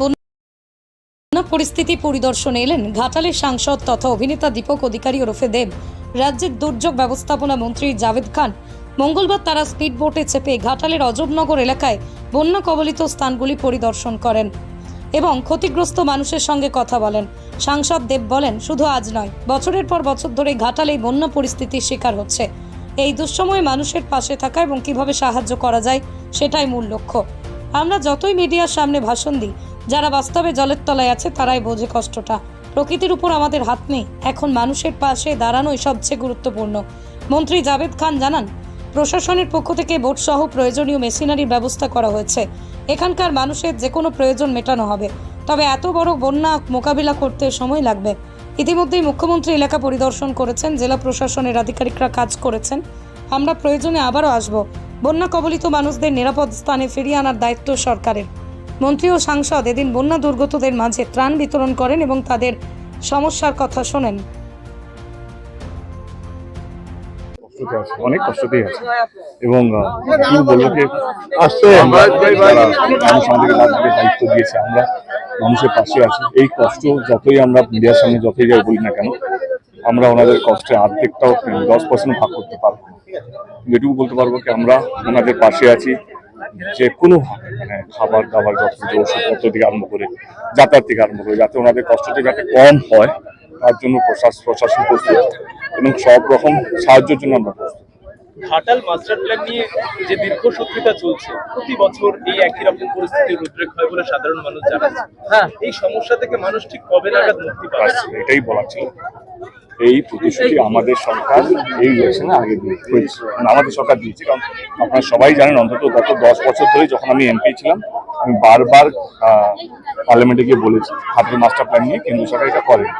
বন্যা পরিস্থিতি পরিদর্শনে এলেন ঘাটালের সাংসদ তথা অভিনেতা দীপক অধিকারী ওরফে দেব। রাজ্যের দুর্যোগ ব্যবস্থাপনা মন্ত্রী জাভেদ খান মঙ্গলবার তারা স্পিড বোটে চেপে ঘাটালের অজবনগর এলাকায় বন্যা কবলিত স্থানগুলি পরিদর্শন করেন এবং ক্ষতিগ্রস্ত মানুষের সঙ্গে কথা বলেন। সাংসদ দেব বলেন, শুধু আজ নয়, বছরের পর বছর ধরে ঘাটালে বন্যা পরিস্থিতির শিকার হচ্ছে। এই দুঃসময়ে মানুষের পাশে থাকা এবং কীভাবে সাহায্য করা যায় সেটাই মূল লক্ষ্য। আমরা যতই মিডিয়ার সামনে ভাষণ দিই যারা বাস্তবে জলের তলায় আছে, তারাই বোঝে কষ্টটা। প্রকৃতির উপর আমাদের হাত নেই। এখন মানুষের পাশে দাঁড়ানোই সবচেয়ে গুরুত্বপূর্ণ। মন্ত্রী জাভেদ খান জানান, প্রশাসনের পক্ষ থেকে বোট সহ প্রয়োজনীয় মেশিনারির ব্যবস্থা করা হয়েছে। এখানকার মানুষের যে কোনো প্রয়োজন মেটানো হবে। তবে এত বড় বন্যা মোকাবিলা করতে সময় লাগবে। ইতিমধ্যেই মুখ্যমন্ত্রী এলাকা পরিদর্শন করেছেন, জেলা প্রশাসনের আধিকারিকরা কাজ করেছেন। আমরা প্রয়োজনে আবারও আসব। বন্যা কবলিত মানুষদের নিরাপদ স্থানে ফিরিয়ে আনার দায়িত্ব সরকারের। মন্ত্রী ও সাংসদ এদিন বন্যা দুর্গতদের মাঝে ত্রাণ বিতরণ করেন এবং তাদের সমস্যার কথা শোনেন। অনেক কষ্টতেই আছে। এবং বলব আমরা দায়িত্ব দিয়েছে আমরা মানুষের পাশে আছি। এই কষ্ট যতই আমরা মিডিয়ার সামনে যতই যাই বলি না কেন আমরা ওনাদের কষ্টের অর্ধেকটাও দশ পার্সেন্ট ভাগ করতে পারব। এটুকু বলতে পারব কি আমরা ওনাদের পাশে আছি যে কোনো মানে খাবার দাবার কিছু ওষুধপত্র থেকে আরম্ভ করে যাতায়াত থেকে আরম্ভ করে যাতে ওনাদের কষ্টটা যাতে কম হয় তার জন্য প্রশাসন প্রশাসন প্রস্তুত এবং সব রকম সাহায্যের জন্য আমরা প্রস্তুত। ঘাটাল মাস্টার প্ল্যান নিয়ে যে দীর্ঘ শত্রুতা চলছে প্রতি বছর এই একই রকম পরিস্থিতির উদ্রেক হয় বলে সাধারণ মানুষ জানাচ্ছে। হ্যাঁ। এই সমস্যা থেকে মানুষ ঠিক কবে নাগাদ মুক্তি পাবে? ব্যাস, এটাই বলার ছিল। এই প্রতিশ্রুতি আমাদের সরকার এই ইলেকশনে আগে দিয়ে হয়েছে। মানে আমাদের সরকার দিয়েছে, কারণ আপনারা সবাই জানেন, অন্তত গত দশ বছর ধরে যখন আমি এমপি ছিলাম, আমি বারবার পার্লামেন্টে গিয়ে বলেছি, হাতের মাস্টার প্ল্যান নিয়ে কেন্দ্র সরকার এটা করেন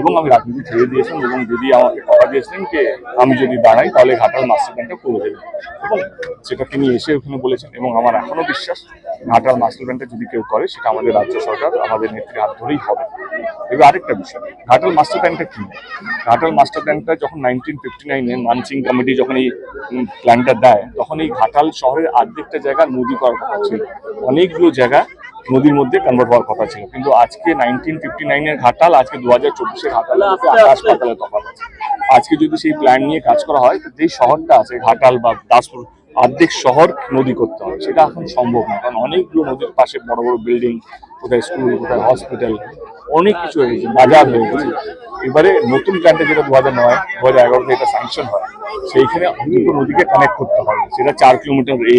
এবং আমি রাজনীতি ছেড়ে দিয়েছিলাম এবং যদি আমাকে কথা দিয়েছিলেন যে আমি যদি দাঁড়াই, তাহলে ঘাটাল মাস্টার প্ল্যানটা করে দেবেন এবং সেটা তিনি এসে ওখানে বলেছেন, এবং আমার এখনও বিশ্বাস, ঘাটাল মাস্টার প্ল্যানটা যদি কেউ করে, সেটা আমাদের রাজ্য সরকার, আমাদের নেত্রীর হাত ধরেই হবে। এবার আরেকটা বিষয় ঘাটাল মাস্টার প্ল্যানটা কি? ঘাটাল মাস্টার প্ল্যানটা যখন নাইনটিন ফিফটি নাইনে মানসিং কমিটি যখন এই প্ল্যানটা দেয় তখন এই ঘাটাল শহরের অর্ধেকটা জায়গা নদী করার কথা ছিল। অনেকগুলো জায়গা নদীর মধ্যে কনভার্ট হওয়ার কথা ছিল। কিন্তু আজকে নাইনটিন ফিফটি নাইনের ঘাটাল আজকে দু হাজার চব্বিশের ঘাটাল আকাশ পাতালের তফাৎ আছে। আজকে যদি সেই প্ল্যান নিয়ে কাজ করা হয় তো যেই শহরটা আছে ঘাটাল বা দাসপুর অর্ধেক শহর নদী করতে হবে। সেটা এখন সম্ভব না। কারণ অনেকগুলো নদীর পাশে বড় বড় বিল্ডিং কোথায় স্কুল কোথায় হসপিটাল অনেক কিছু হয়ে গেছে, বাজার হয়ে গেছে। এবারে নতুন গানটা যেটা দু হাজার নয় দু হাজার এগারোতে এটা স্যাংশন হয়। সেইখানে অনেক নদীকে কানেক্ট করতে হবে। সেটা চার কিলোমিটার এ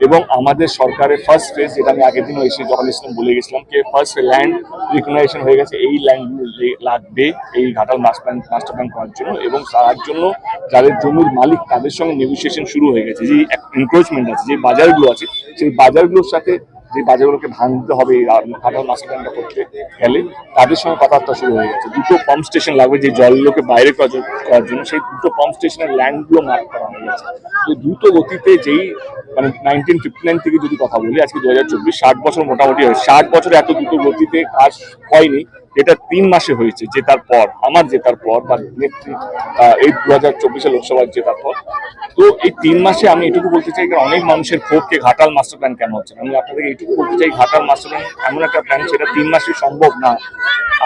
এবং আমাদের সরকারের ফার্স্ট ফেজ যেটা আমি আগের দিনও এসে যখন এসেছিলাম বলে গেছিলাম যে ফার্স্ট ল্যান্ড রিকগনাইজেশন হয়ে গেছে। এই ল্যান্ডগুলো লাগবে এই Ghatal master plan master plan করার জন্য এবং তার জন্য যাদের জমির মালিক তাদের সঙ্গে নেগোসিয়েশন শুরু হয়ে গেছে। যে এনক্রোচমেন্ট আছে, যে বাজারগুলো আছে, সেই বাজারগুলোর সাথে যে বাজারগুলোকে ভাঙতে হবে কাঠাল করতে গেলে তাদের সঙ্গে কথাবার্তা শুরু হয়ে গেছে। দুটো পাম্প স্টেশন লাগবে যে জল লোকে বাইরে করার জন্য- করার জন্য, সেই দুটো পাম্প স্টেশনের ল্যান্ডগুলো মার্ক করা হয়ে গেছে। তো দ্রুত গতিতে যেই মানে নাইনটিন ফিফটি নাইন থেকে যদি কথা বলি, আজকে দু হাজার চব্বিশ, ষাট বছর মোটামুটি হয় ষাট বছরে এত দ্রুত গতিতে কাজ হয়নি। যেটা তিন মাসে হয়েছে, জেতার পর, আমার জেতার পর, বা নেত্রী এই দু হাজার চব্বিশে লোকসভার জেতার পর। তো এই তিন মাসে আমি এটুকু বলতে চাই অনেক মানুষের ক্ষোভকে ঘাটাল মাস্টার প্ল্যান কেন হচ্ছে আমি আপনাদেরকে এইটুকু বলতে চাই, ঘাটাল মাস্টার প্ল্যান এমন একটা প্ল্যান সেটা তিন মাসে সম্ভব না।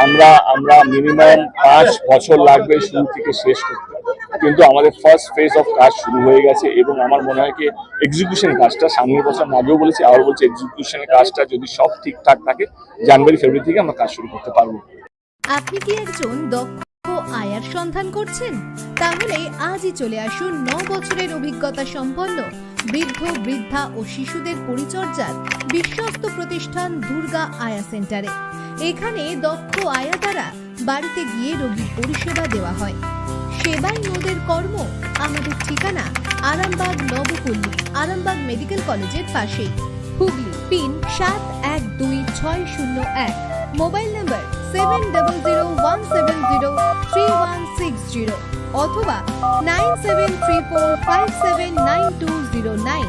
আমরা আমরা মিনিমাম পাঁচ বছর লাগবে শুরু থেকে শেষ করতে। কিন্তু আমাদের ফার্স্ট ফেজ অফ কাজ শুরু হয়ে গেছে এবং আমার মনে হয় কি এক্সিকিউশন কাজটা সামনের বছর আগেও বলেছি আবার বলছি এক্সিকিউশনের কাজটা যদি সব ঠিকঠাক থাকে, জানুয়ারি, ফেব্রুয়ারি থেকে আমরা কাজ শুরু করতে পারব। আপনি কি একজন দক্ষ আয়ার সন্ধান করছেন? তাহলে আজই চলে আসুন ন বছরের অভিজ্ঞতা সম্পন্ন বৃদ্ধ, বৃদ্ধা ও শিশুদের পরিচর্যার বিশ্বস্ত প্রতিষ্ঠান দুর্গা আয়া সেন্টারে। এখানে দক্ষ আয়া দ্বারা বাড়িতে গিয়ে রোগীর পরিষেবা দেওয়া হয়। সেবাই নদের কর্ম। আমাদের ঠিকানা আরামবাগ নবপল্লী, আরামবাগ মেডিকেল কলেজের পাশে। হুগলি, পিন সাত এক দুই ছয় শূন্য এক। Mobile number seven double zero one seven zero three one six zero. অথবা nine seven three four five seven nine two zero nine.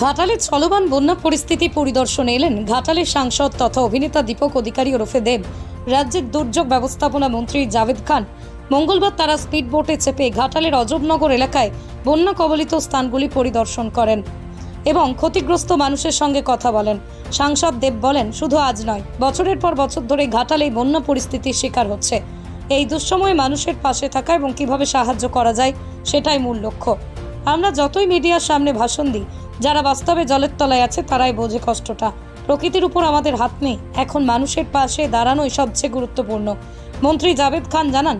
ঘাটালে চলমান বন্যা পরিস্থিতি পরিদর্শনে এলেন ঘাটালের সাংসদ তথা অভিনেতা দীপক অধিকারী ওরফে দেব। রাজ্যের দুর্যোগ ব্যবস্থাপনা মন্ত্রী জাভেদ খান মঙ্গলবার তারা স্পিড বোটে চেপে ঘাটালের অজবনগর এলাকায় বন্যা কবলিত স্থানগুলি পরিদর্শন করেন এবং ক্ষতিগ্রস্ত মানুষের সঙ্গে কথা বলেন। সাংসদ দেব বলেন, শুধু আজ নয়, বছরের পর বছর ধরে ঘাটালে বন্যা পরিস্থিতির শিকার হচ্ছে। এই দুঃসময়ে মানুষের পাশে থাকা এবং কীভাবে সাহায্য করা যায় সেটাই মূল লক্ষ্য। আমরা যতই মিডিয়ার সামনে ভাষণ দিই যারা বাস্তবে জলের তলায় আছে, তারাই বোঝে কষ্টটা। প্রকৃতির উপর আমাদের হাত নেই। এখন মানুষের পাশে দাঁড়ানোই সবচেয়ে গুরুত্বপূর্ণ। মন্ত্রী জাভেদ খান জানান